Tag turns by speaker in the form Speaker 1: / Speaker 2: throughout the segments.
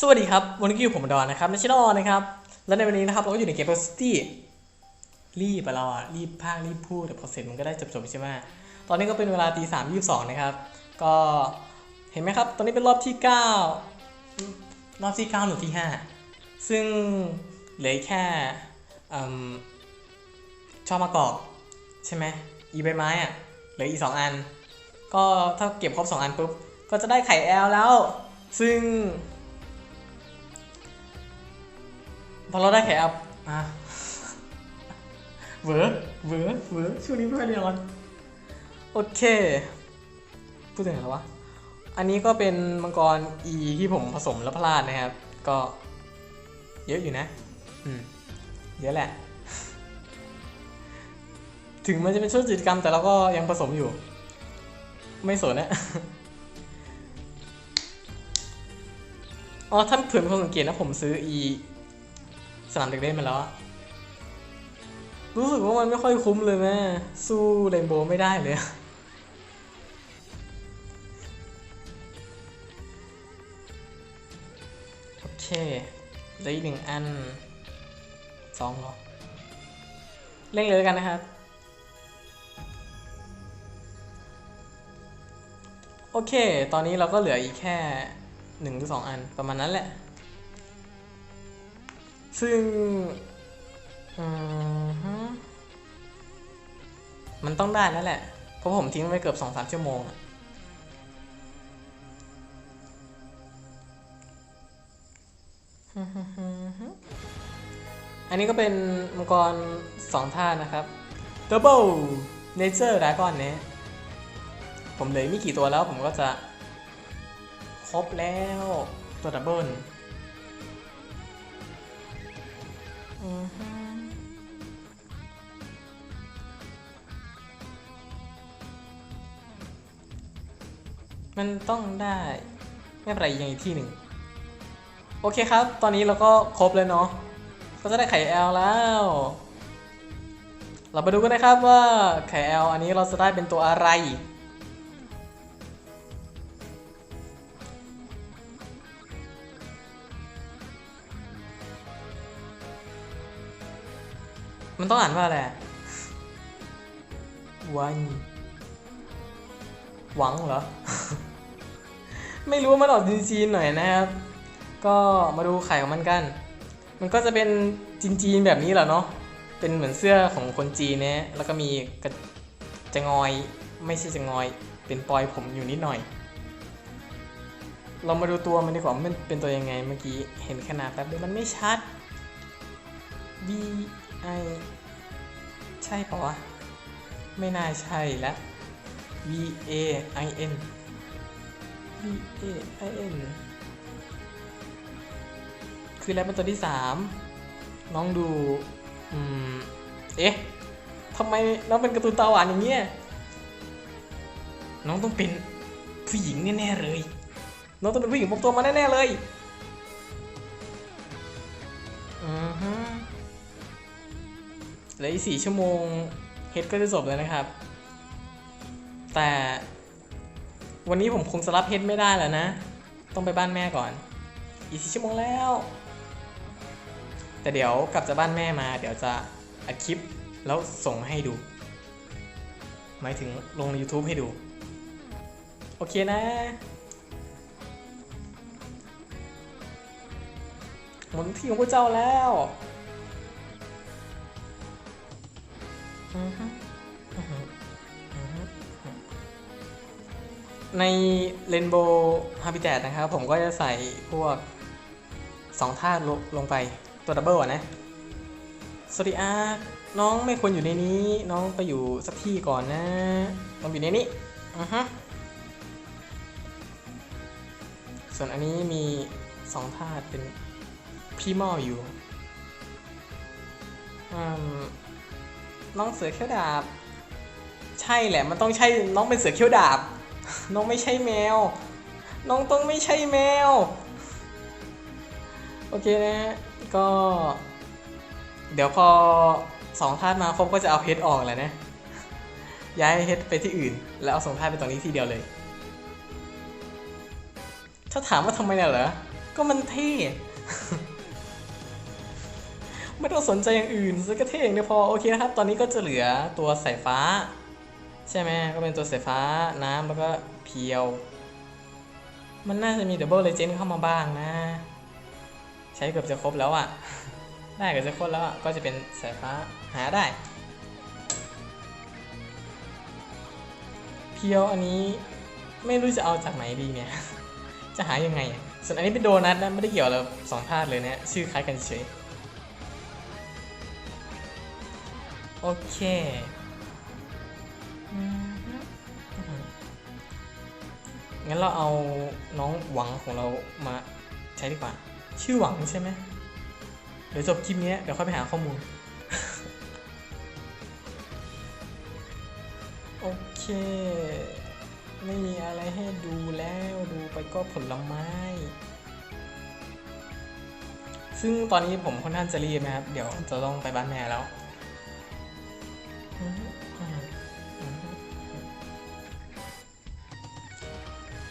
Speaker 1: สวัสดีครับ วันนี้อยู่ผมดอนนะครับในช่องนะครับ และในวันนี้นะครับเราก็อยู่ในเกม Velocity รีบอะเราอะรีบพากรีบพูดแต่พอเสร็จมันก็ได้จบๆใช่ไหมตอนนี้ก็เป็นเวลาตีสามยี่สิบสองนะครับ ก็เห็นไหมครับ ตอนนี้เป็นรอบที่เก้ารอบที่เก้าหรือที่ห้าซึ่งเหลือแค่อช่อมะกอกใช่ไหมอีใบไม้อะเหลืออีสองอัน ก็ถ้าเก็บครบสองอันปุ๊บก็จะได้ไข่แอลแล้ว ซึ่ง พอเราได้ไข่แอลอะเวอร์เวอร์เวอร์ช่วงนี้ไม่ค่อยได้นอนโอเค พูดถึงอะไรวะ อันนี้ก็เป็นมังกรอีที่ผมผสมแล้วพลาดนะครับ ก็เยอะอยู่นะ อืม เยอะแหละ ถึงมันจะเป็นชุดกิจกรรม แต่เราก็ยังผสมอยู่ ไม่สนนะอ๋อ ถ้าเผื่อมีคนสังเกตนะผมซื้ออี สนามเด็กเล่นมาแล้วอะรู้สึกว่ามันไม่ค่อยคุ้มเลยแม่สู้เรนโบว์ไม่ได้เลยโอเค ได้อีกหนึ่งอันสองเหรอเร่งเลยกันนะครับ โอเค ตอนนี้เราก็เหลืออีกแค่หนึ่งหรือสองอันประมาณนั้นแหละ ซึ่งมันต้องได้แล้วแหละ เพราะผมทิ้งไว้เกือบสองสามชั่วโมงอะอันนี้ก็เป็นมังกรสองท่านะครับ Double Nature Dragon เนี่ยผมเหลยไม่กี่ตัวแล้วผมก็จะ ครบแล้วตัวดับเบิล มันต้องได้ ไม่เป็นไรยังอีกที่หนึ่ง โอเคครับ ตอนนี้เราก็ครบเลยเนาะก็จะได้ไข่แอลแล้ว เราไปดูกันนะครับว่าไข่แอลอันนี้เราจะได้เป็นตัวอะไร มันต้องอ่านว่าอะไรวันหวังเหรอ ไม่รู้ว่ามันออกจีนๆหน่อยนะครับ ก็มาดูไข่ของมันกัน มันก็จะเป็นจีนๆแบบนี้แหละเนาะ เป็นเหมือนเสื้อของคนจีนนะแล้วก็มีกระจะงอย ไม่ใช่จะงอย เป็นปลอยผมอยู่นิดหน่อย เรามาดูตัวมันดีกว่า มันเป็นตัวยังไงเมื่อกี้ เห็นขนาดแป๊บเดียวมันไม่ชัด V I ใช่ปะวะ ไม่น่าใช่แล้ว V A I N V A I N คือแล้วเป็นตัวที่สามน้องดู อืม เอ๊ะทำไมน้องเป็นการ์ตูนตาหวานอย่างเงี้ย น้องต้องเป็นผู้หญิงแน่ๆเลย น้องต้องเป็นผู้หญิงปลอมตัวมาแน่ๆเลย ลืออีกสี่ชั่วโมงเฮดก็จะจบแล้วนะครับ แต่วันนี้ผมคงจะรับเฮดไม่ได้แล้วนะ ต้องไปบ้านแม่ก่อน อีกสี่ชั่วโมงแล้ว แต่เดี๋ยวกลับจากบ้านแม่มา เดี๋ยวจะอัดคลิปแล้วส่งให้ดู หมายถึงลงใน YouTube ให้ดู โอเคนะหมดที่ของพระเจ้าแล้ว อือฮึอือฮึอือฮึใน Rainbow Habitat นะครับ ผมก็จะใส่พวกสองธาตุลงลงไปตัวดับเบิลอะนะสวัสดีอาร์น้องไม่ควรอยู่ในนี้ น้องไปอยู่สักที่ก่อนนะน้องอยู่ในนี้อือฮึส่วนอันนี้มีสองธาตุเป็นพี่มออยู่อืม น้องเสือเขี้ยวดาบ ใช่แหละ มันต้องใช่น้องเป็นเสือเขี้ยวดาบ น้องไม่ใช่แมว น้องต้องไม่ใช่แมว โอเคนะก็ เดี๋ยวพอสองธาตุมาครบก็จะเอาเฮดออกแหละนะ ย้ายเฮดไปที่อื่น แล้วเอาสองธาตุไปตรงนี้ทีเดียวเลย ถ้าถามว่าทำไมเนี่ยเหรอ ก็มันเท่ ไม่ต้องสนใจอย่างอื่นสักเท่อย่างเดียวพอโอเคนะครับ ตอนนี้ก็จะเหลือตัวสายฟ้า ใช่ไหมก็เป็นตัวสายฟ้าน้ำแล้วก็เพียว มันน่าจะมีดับเบิลเลเจนด์เข้ามาบ้างนะ ใช้เกือบจะครบแล้วอะ่ะ ได้เกือบจะครบแล้วอะ่ะก็จะเป็นสายฟ้าหาได้ เพียวอันนี้ไม่รู้จะเอาจากไหนดีเนี่ย จะหายังไง ส่วนอันนี้เป็นโดนัทนะไม่ได้เกี่ยวกับสองธาตุเลยเนะชื่อคล้ายกันเฉย โอเคอืมงั้นเราเอาน้องหวังของเรามาใช้ดีกว่า ชื่อหวังใช่ไหมเดี๋ยวจบคลิปนี้เดี๋ยวค่อยไปหาข้อมูล โอเค ไม่มีอะไรให้ดูแล้วดูไปก็ผลไม้ ซึ่งตอนนี้ผมค่อนข้างจะรีบนะครับ เดี๋ยวจะต้องไปบ้านแม่แล้ว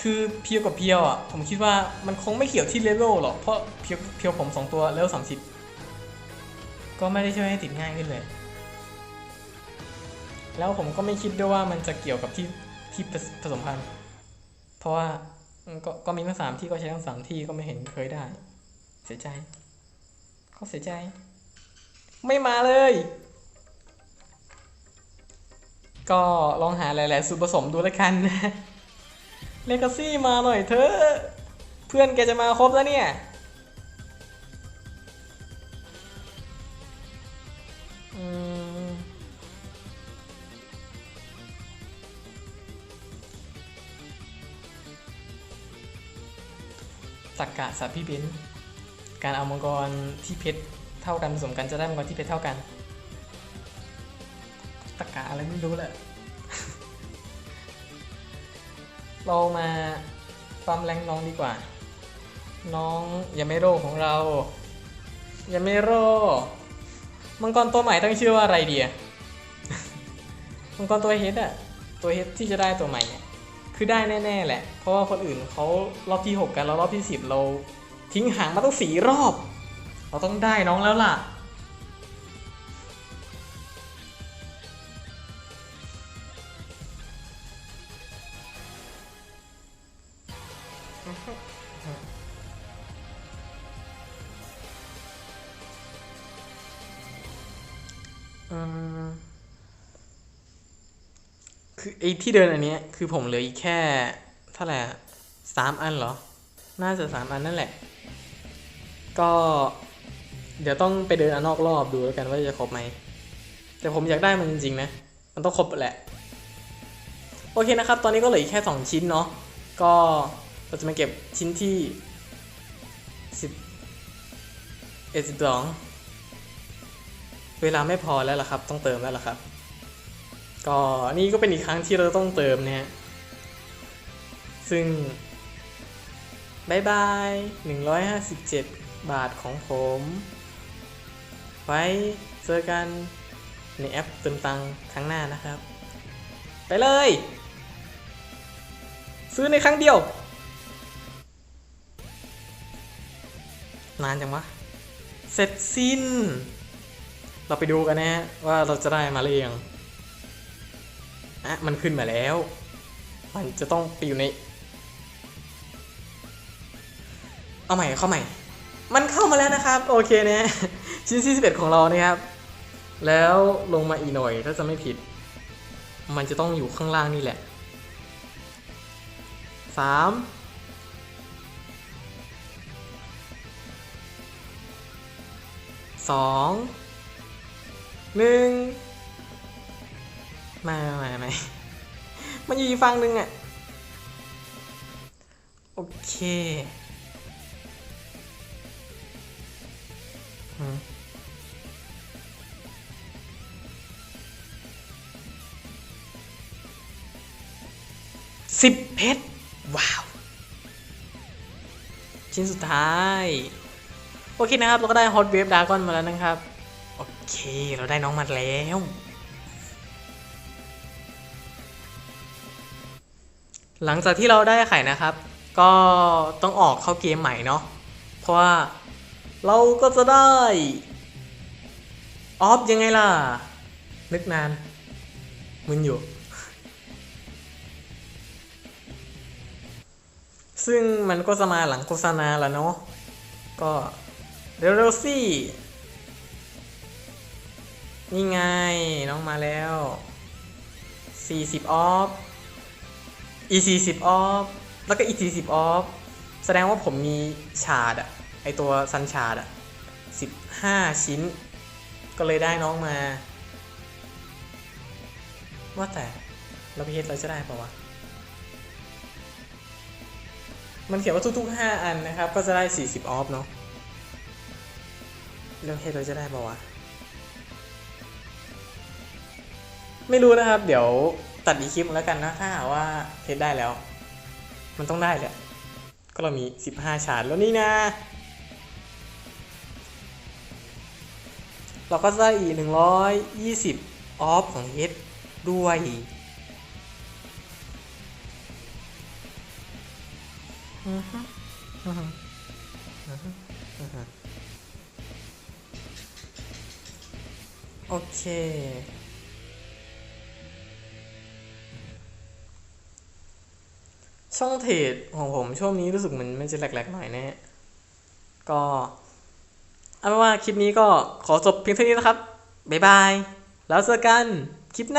Speaker 1: คือเพียวกับเพียวอะ ผมคิดว่ามันคงไม่เกี่ยวที่เลเวลหรอก เพราะเพียวเพียวผมสองตัวเลเวลสามสิบก็ไม่ได้ช่วยให้ติดง่ายขึ้นเลย แล้วผมก็ไม่คิดด้วยว่ามันจะเกี่ยวกับที่ที่ผสมพันธุ์ เพราะว่าก็ก็มีทั้งสามที่ก็ใช้ทั้งสามที่ก็ไม่เห็นเคยได้ เสียใจเขาเสียใจ ไม่มาเลย ก็ลองหาหลาย ๆ สูตรผสมดูแล้วกันนะเลกาซี่มาหน่อยเถอะ เพื่อนแกจะมาครบแล้วเนี่ยอืมสักกะสับพี่เบนการเอามังกรที่เพชรเท่ากันผสมกันจะได้มังกรที่เพชรเท่ากัน ไรไม่รู้แหละ เรามาปั๊มแรงน้องดีกว่า น้องยาเมโรของเรายาเมโรมังกรตัวใหม่ตั้งชื่อว่าอะไรดีอะมังกรตัวเฮดอะตัวเฮดที่จะได้ตัวใหม่เนี่ยคือได้แน่ ๆ แหละ เพราะว่าคนอื่นเขารอบที่ 6 กันแล้วรอบที่ 10 เรา ทิ้งห่างมาตั้งสี่รอบ เราต้องได้น้องแล้วล่ะ คือไอ้ที่เดินอันเนี้ยคือผมเหลืออีกแค่เท่าไหร่สามอันเหรอ น่าจะสามอันนั่นแหละ ก็ เดี๋ยวต้องไปเดินอันนอกรอบดูแล้วกันว่าจะครบไหม แต่ผมอยากได้มันจริงๆนะ มันต้องครบแหละ โอเคนะครับ ตอนนี้ก็เหลืออีกแค่ 2 ชิ้นเนาะ ก็ เราจะมาเก็บชิ้นที่สิบเอ็ดสิบสองเวลาไม่พอแล้วล่ะครับ ต้องเติมแล้วล่ะครับ ก็นี่ก็เป็นอีกครั้งที่เราต้องเติมนะฮะซึ่งบายบาย 157 บาทของผม ไว้เจอกันในแอปเติมตังค์ครั้งหน้านะครับ ไปเลย ซื้อในครั้งเดียว นานจังวะ เสร็จสิ้น เราไปดูกันนะว่าเราจะได้มาหรือยังอะมันขึ้นมาแล้ว มันจะต้องไปอยู่ใน เอาใหม่เข้าใหม่ มันเข้ามาแล้วนะครับ โอเคนะชิ้นที่11ของเรานะครับ แล้วลงมาอีกหน่อยถ้าจะไม่ผิด มันจะต้องอยู่ข้างล่างนี่แหละสาม สองหนึ่งไม่ไม่ไม่ไม่มันอยู่อีกฝั่งหนึ่งอะโอเคสิบเพชร ว้าว ชิ้นสุดท้าย โอเคนะครับ เราก็ได้ฮอตเวฟดากอนมาแล้วนะครับ โอเค เราได้น้องมาแล้ว หลังจากที่เราได้ไข่นะครับ ก็ต้องออกเข้าเกมใหม่เนาะ เพราะว่าเราก็จะได้ ออฟยังไงล่ะ นึกนาน มึนอยู่ ซึ่งมันก็จะมาหลังโฆษณาแล้วเนาะก็ เร็วๆสินี่ไง น้องมาแล้ว 40 ออฟ e 40ออฟ แล้วก็ e 40ออฟ แสดงว่าผมมีชาร์ดอะไอตัวซันชาร์ดอะ15 ชิ้น ก็เลยได้น้องมา ว่าแต่เราพีเฮดเราจะได้ปะวะ มันเขียนว่าทุกๆ 5 อันนะครับ ก็จะได้ 40 ออฟเนาะ เราพีเฮดเราจะได้ปะวะ ไม่รู้นะครับ เดี๋ยวตัดอีคลิปแล้วกันนะ ถ้าหาว่าเพชรได้แล้ว มันต้องได้แหละก็เรามี 15 ชาร์จแล้วนี่นะ เราก็ได้อีก 120 ออฟของเฮดด้วย อือฮึอือฮึอือฮึ โอเค ช่องเทรดของผมช่วงนี้รู้สึกเหมือนมันจะแหลกๆหน่อยแน่ก็เอาเป็นว่าคลิปนี้ก็ขอจบเพียงเท่านี้นะครับ บ๊ายบาย แล้วเจอกันคลิปหน้า